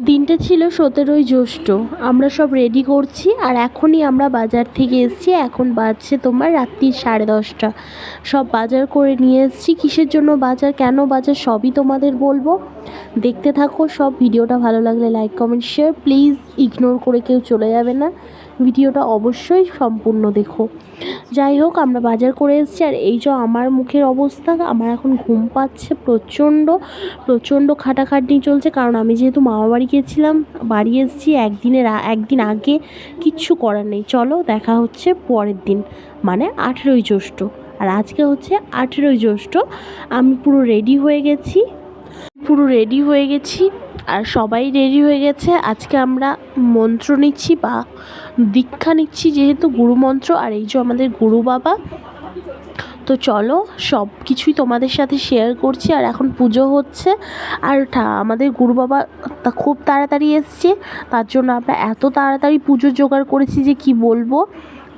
দিনটা ছিল সতেরোই জ্যৈষ্ঠ। আমরা সব রেডি করছি আর এখনই আমরা বাজার থেকে এসছি। এখন বাজছে তোমার রাত্রি সাড়ে দশটা। সব বাজার করে নিয়ে এসছি। কিসের জন্য বাজার, কেন বাজার, সবই তোমাদের বলব। দেখতে থাকো সব। ভিডিওটা ভালো লাগলে like comment share please ignore করে কেউ চলে যাবে না। ভিডিওটা অবশ্যই সম্পূর্ণ দেখো। যাই হোক, আমরা বাজার করে এসেছি আর এই যে আমার মুখের অবস্থা, আমার এখন ঘুম পাচ্ছে প্রচণ্ড প্রচণ্ড খাটাখাটনি চলছে কারণ আমি যেহেতু মামা বাড়ি গিয়েছিলাম, বাড়ি এসেছি একদিনের একদিন আগে কিচ্ছু করার নেই। চলো, দেখা হচ্ছে পরের দিন মানে আঠেরোই জ্যৈষ্ঠ। আর আজকে হচ্ছে আঠেরোই জ্যৈষ্ঠ, আমি পুরো রেডি হয়ে গেছি, পুরো রেডি হয়ে গেছি। আর সবাই রেডি হয়ে গেছে। আজকে আমরা মন্ত্র নিচ্ছি বা দীক্ষা নিচ্ছি, যেহেতু গুরুমন্ত্র আর এই যে আমাদের গুরু বাবা। তো চলো সব কিছুই তোমাদের সাথে শেয়ার করছি। আর এখন পুজো হচ্ছে। আর আমাদের গুরু বাবা তা খুব তাড়াতাড়ি এসছে। তার জন্য আমরা এত তাড়াতাড়ি পুজো জোগাড় করেছি যে কি বলব?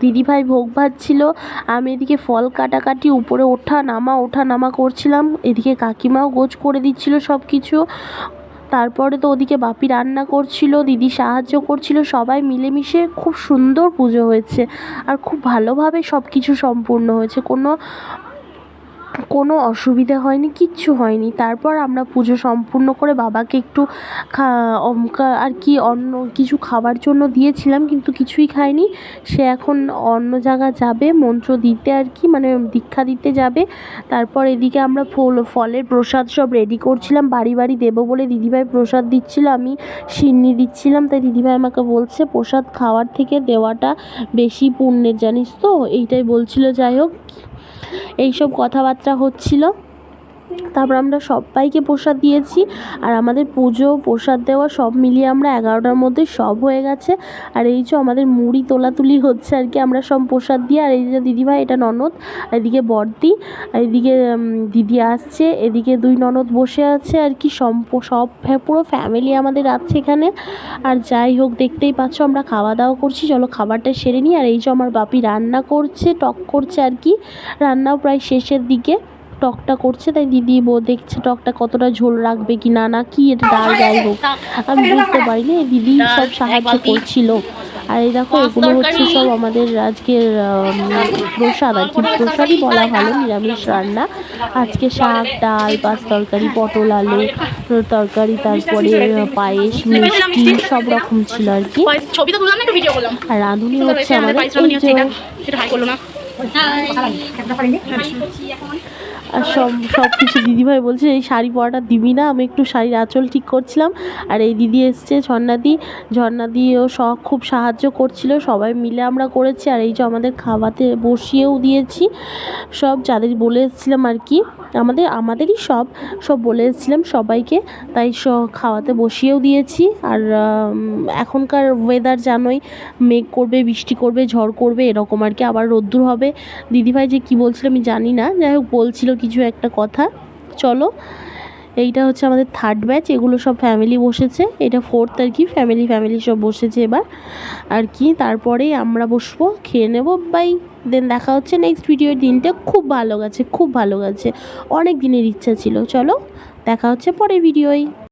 দিদিভাই ভোগ ভাজছিল। আমি এদিকে ফল কাটাকাটি, উপরে ওঠা, নামা ওঠা, নামা করছিলাম। এদিকে কাকিমাও গোছ করে দিচ্ছিল সব কিছু তারপরে তো ওদিকে বাপি রান্না করছিল, দিদি সাহায্য করছিল, সবাই মিলেমিশে খুব সুন্দর পুজো হয়েছে। আর খুব ভালোভাবে সব কিছু সম্পূর্ণ হয়েছে। কোনো কোনো অসুবিধা হয়নি, কিচ্ছু হয়নি। তারপর আমরা পুজো সম্পূর্ণ করে বাবাকে একটু আর কি অন্য কিছু খাবার জন্য দিয়েছিলাম, কিন্তু কিছুই খায়নি। সে এখন অন্য জায়গা যাবে, মন্ত্র দিতে আর কি মানে দীক্ষা দিতে যাবে। তারপর এদিকে আমরা ফল, ফলের প্রসাদ সব রেডি করছিলাম, বাড়ি বাড়ি দেবো বলে দিদিভাই প্রসাদ দিচ্ছিল, আমি সিন্নি দিচ্ছিলাম, তাই দিদিভাই আমাকে বলছে, প্রসাদ খাওয়ার থেকে দেওয়াটা বেশি পুণ্যের, জানিস তো? এইটাই বলছিল, যাই হোক। এইসব কথাবার্তা হচ্ছিল। তারপর আমরা সবাইকে প্রসাদ দিয়েছি আর আমাদের পুজো, প্রসাদ দেওয়া সব মিলিয়ে আমরা এগারোটার মধ্যে সব হয়ে গেছে। আর এই যে আমাদের মুড়ি তোলাতুলি হচ্ছে আর কি, আমরা সব প্রসাদ দিয়ে, আর এই যে দিদিভাই, এটা ননদ এদিকে বর্দি এদিকে দিদি আসছে, এদিকে দুই ননদ বসে আছে আর কি সব ফ্যা- পুরো ফ্যামিলি আমাদের আছে এখানে। আর যাই হোক, দেখতেই পাচ্ছ আমরা খাওয়া দাওয়া করছি, চলো খাবারটা সেরে নিই। আর এই যে আমার বাপি রান্না করছে, টক করছে আর কি, রান্নাও প্রায় শেষের দিকে। টকটা করছে তাই দিদি বউ দেখছে টকটা কতটা ঝোল রাখবে কি না না কি এটা ডাল যাই হোক। আমি বুঝতে পারিনি দিদি সব সাহায্য করছিল। আর এই দেখো এগুলো হচ্ছে সব আমাদের আজকের প্রসাদ আর কি। প্রসাদই বলা ভালো নিরামিষ রান্না। আজকে শাক ডাল পাঁচ তরকারি পটল আলু তরকারি তারপরে পায়েস মিষ্টি সব রকম ছিল আর কি। আর রাঁধুনি হচ্ছে আমাদের আর সব সব কিছু দিদিভাই বলছে, এই শাড়ি পরাটা দিবি না, আমি একটু শাড়ির আঁচল ঠিক করছিলাম। আর এই দিদি এসছে, ঝর্ণাদি। ঝর্ণাদিও সব খুব সাহায্য করছিল, সবাই মিলে আমরা করেছি। আর এই যে আমাদের খাওয়াতে বসিয়েও দিয়েছি, সব যাদের বলে এসেছিলাম আর কি, আমাদের, আমাদেরই সব সব বলে এসেছিলাম সবাইকে। তাই সব খাওয়াতে বসিয়েও দিয়েছি। আর এখনকার ওয়েদার জানোই, মেঘ করবে, বৃষ্টি করবে, ঝড় করবে, এরকম আর কি। আবার রোদ্দুর হবে। দিদিভাই যে কী বলছিল আমি জানি না। যাই হোক, বলছিল কিছু একটা কথা। চলো, এইটা হচ্ছে আমাদের থার্ড ব্যাচ এগুলো সব ফ্যামিলি বসেছে। এটা ফোর্থ আর কি ফ্যামিলি ফ্যামিলি সব বসেছে এবার। আর কি, তারপরেই আমরা বসবো, খেয়ে নেব বাই দেন দেখা হচ্ছে নেক্সট ভিডিওর দিনটা। খুব ভালো গেছে, খুব ভালো গেছে। অনেক দিনের ইচ্ছা ছিল। চলো, দেখা হচ্ছে পরের ভিডিওয়